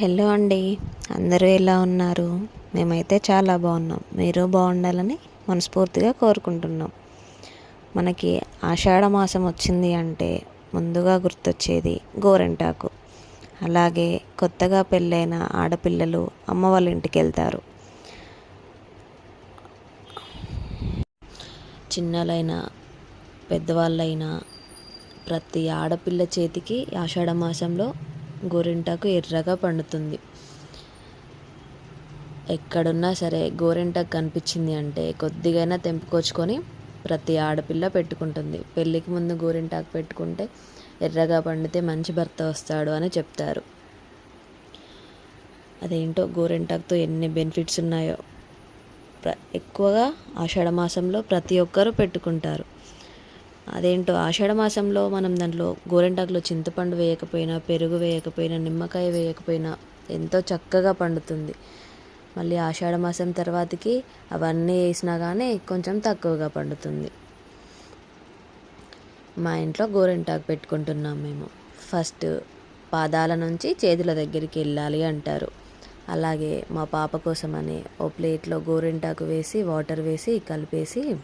Hello అండి. అందరూ ఎలా ఉన్నారు? మేమైతే చాలా బాగున్నాం. మీరు బాగుండాలని మనస్ఫూర్తిగా కోరుకుంటున్నాం. మనకి ఆషాఢ మాసం వచ్చింది అంటే ముందుగా గుర్తొచ్చేది గోరెంటాకు. అలాగే కొత్తగా పెళ్ళైన ఆడపిల్లలు అమ్మ వాళ్ళ ఇంటికి వెళ్తారు. చిన్నలైనా పెద్దవాళ్ళైనా ప్రతి ఆడపిల్ల చేతికి ఆషాఢ మాసంలో గోరింటాకు ఎర్రగా పండుతుంది. ఎక్కడున్నా సరే గోరింటాకు కనిపించింది అంటే కొద్దిగైనా తెంపుకొచ్చుకొని ప్రతి ఆడపిల్ల పెట్టుకుంటుంది. పెళ్ళికి ముందు గోరింటాకు పెట్టుకుంటే ఎర్రగా పండితే మంచి భర్త వస్తాడు అని చెప్తారు. అదేంటో గోరింటాకుతో ఎన్ని బెనిఫిట్స్ ఉన్నాయో. ప్ర ఎక్కువగా ఆషాఢ మాసంలో ప్రతి ఒక్కరూ పెట్టుకుంటారు. అదేంటో ఆషాఢ మాసంలో మనం దాంట్లో గోరెంటాకులో చింతపండు వేయకపోయినా పెరుగు వేయకపోయినా నిమ్మకాయ వేయకపోయినా ఎంతో చక్కగా పండుతుంది. మళ్ళీ ఆషాఢ మాసం తర్వాతకి అవన్నీ వేసినా కానీ కొంచెం తక్కువగా పండుతుంది. మా ఇంట్లో గోరెంటాకు పెట్టుకుంటున్నాం మేము. ఫస్ట్ పాదాల నుంచి చేతుల దగ్గరికి వెళ్ళాలి అంటారు. అలాగే మా పాప కోసమని ఓ ప్లేట్లో గోరింటాకు వేసి వాటర్ వేసి కలిపేసి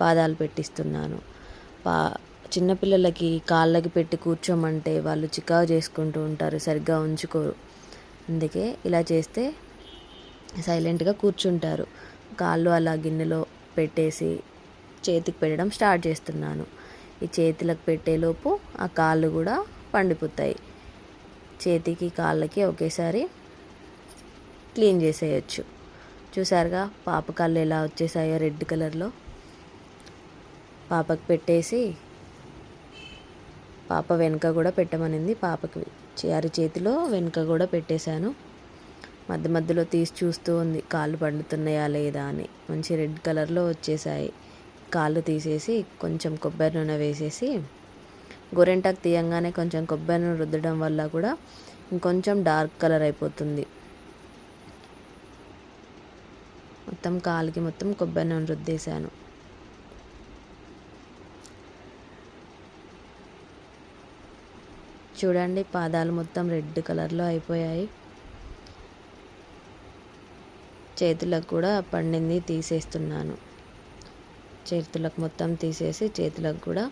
పాదాలు పెట్టిస్తున్నాను. పా చిన్నపిల్లలకి కాళ్ళకి పెట్టి కూర్చోమంటే వాళ్ళు చికాకు చేసుకుంటూ ఉంటారు సరిగ్గా ఉంచుకోరు. అందుకే ఇలా చేస్తే సైలెంట్గా కూర్చుంటారు. కాళ్ళు అలా గిన్నెలో పెట్టేసి చేతికి పెట్టడం స్టార్ట్ చేస్తున్నాను. ఈ చేతులకు పెట్టేలోపు ఆ కాళ్ళు కూడా పండిపోతాయి. చేతికి కాళ్ళకి ఒకేసారి క్లీన్ చేసేయచ్చు. చూసారుగా పాప కళ్ళు ఎలా వచ్చేసాయో రెడ్ కలర్లో. పాపకు పెట్టేసి పాప వెనుక కూడా పెట్టమనింది. పాపకి అరి చేతిలో వెనుక కూడా పెట్టేశాను. మధ్య మధ్యలో తీసి చూస్తూ ఉంది కాళ్ళు పండుతున్నాయా లేదా అని. మంచి రెడ్ కలర్లో వచ్చేసాయి కాళ్ళు తీసేసి కొంచెం కొబ్బరి నూనె వేసేసి గోరెంటాకు తీయంగానే కొంచెం కొబ్బరి నూనె రుద్దడం వల్ల కూడా ఇంకొంచెం డార్క్ కలర్ అయిపోతుంది. మొత్తం కాలుకి మొత్తం కొబ్బరి నూనె రుద్దేశాను. చూడండి పాదాలు మొత్తం రెడ్ కలర్లో అయిపోయాయి. చేతులకు కూడా పండింది తీసేస్తున్నాను. చేతులకు మొత్తం తీసేసి చేతులకు కూడా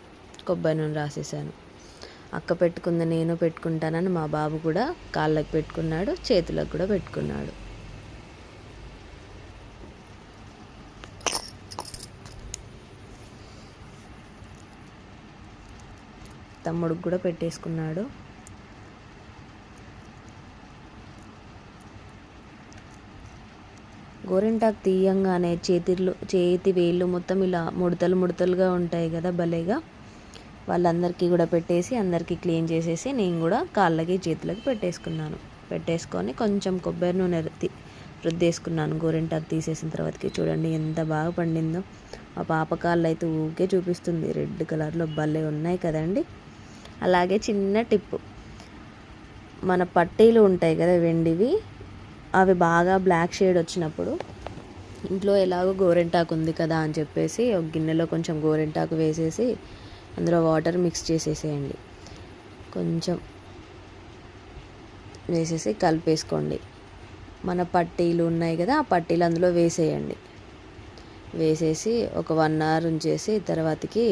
కొబ్బరి నూనె రాసేసాను అక్క పెట్టుకుంది నేను పెట్టుకుంటానని మా బాబు కూడా కాళ్ళకు పెట్టుకున్నాడు చేతులకు కూడా పెట్టుకున్నాడు. తమ్ముడికి కూడా పెట్టేసుకున్నాడు. గోరింటాకు తీయంగానే చేతిలో చేతి వేళ్ళు మొత్తం ఇలా ముడతలు ముడతలుగా ఉంటాయి కదా భలేగా. వాళ్ళందరికీ కూడా పెట్టేసి అందరికీ క్లీన్ చేసేసి నేను కూడా కాళ్ళకి చేతులకి పెట్టేసుకున్నాను. పెట్టేసుకొని కొంచెం కొబ్బరి నూనె రుద్దేసుకున్నాను. గోరింటాకు తీసేసిన తర్వాతకి చూడండి ఎంత బాగా పండిందో. మా పాప కాళ్ళు అయితే ఊకే చూపిస్తుంది. రెడ్ కలర్లో భలే ఉన్నాయి కదండి. అలాగే చిన్న టిప్పు. మన పట్టీలు ఉంటాయి కదా వెండివి అవి బాగా బ్లాక్ షేడ్ వచ్చినప్పుడు ఇంట్లో ఎలాగో గోరెంటాకు ఉంది కదా అని చెప్పేసి ఒక గిన్నెలో కొంచెం గోరెంటాకు వేసేసి అందులో వాటర్ మిక్స్ చేసేసేయండి. కొంచెం వేసేసి కలిపేసుకోండి. మన పట్టీలు ఉన్నాయి కదా ఆ పట్టీలు అందులో వేసేయండి. వేసేసి ఒక వన్ అవర్ ఉంచేసి తర్వాతకి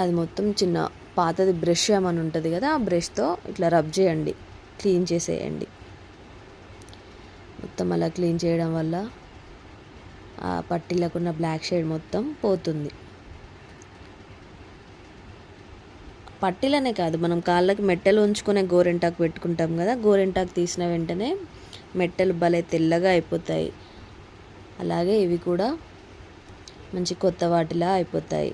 అది మొత్తం చిన్న పాతది బ్రష్ ఏమని ఉంటుంది కదా ఆ బ్రష్తో ఇట్లా రబ్ చేయండి క్లీన్ చేసేయండి. మొత్తం అలా క్లీన్ చేయడం వల్ల ఆ పట్టీలకు ఉన్న బ్లాక్ షేడ్ మొత్తం పోతుంది. పట్టీలనే కాదు మనం కాళ్ళకి మెట్టెలు ఉంచుకునే గోరెంటాకు పెట్టుకుంటాం కదా గోరెంటాకు తీసిన వెంటనే మెట్టెలు భలే తెల్లగా అయిపోతాయి. అలాగే ఇవి కూడా మంచి కొత్త వాటిలా అయిపోతాయి.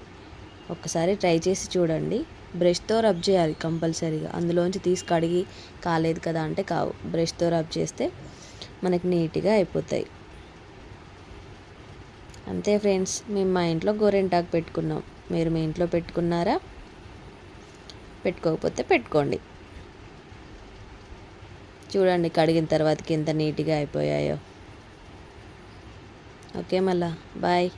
ఒక్కసారి ట్రై చేసి చూడండి. బ్రష్తో రబ్ చేయాలి కంపల్సరీగా. అందులోంచి తీసి కడిగి కాలేదు కదా అంటే కావు. బ్రష్తో రబ్ చేస్తే మనకి నీట్గా అయిపోతాయి. అంతే ఫ్రెండ్స్ మేము మా ఇంట్లో గోరెంటాకు పెట్టుకున్నాం. మీరు మీ ఇంట్లో పెట్టుకున్నారా? పెట్టుకోకపోతే పెట్టుకోండి. చూడండి కడిగిన తర్వాతకి ఎంత నీట్గా అయిపోయాయో. ఓకే మళ్ళా. బాయ్.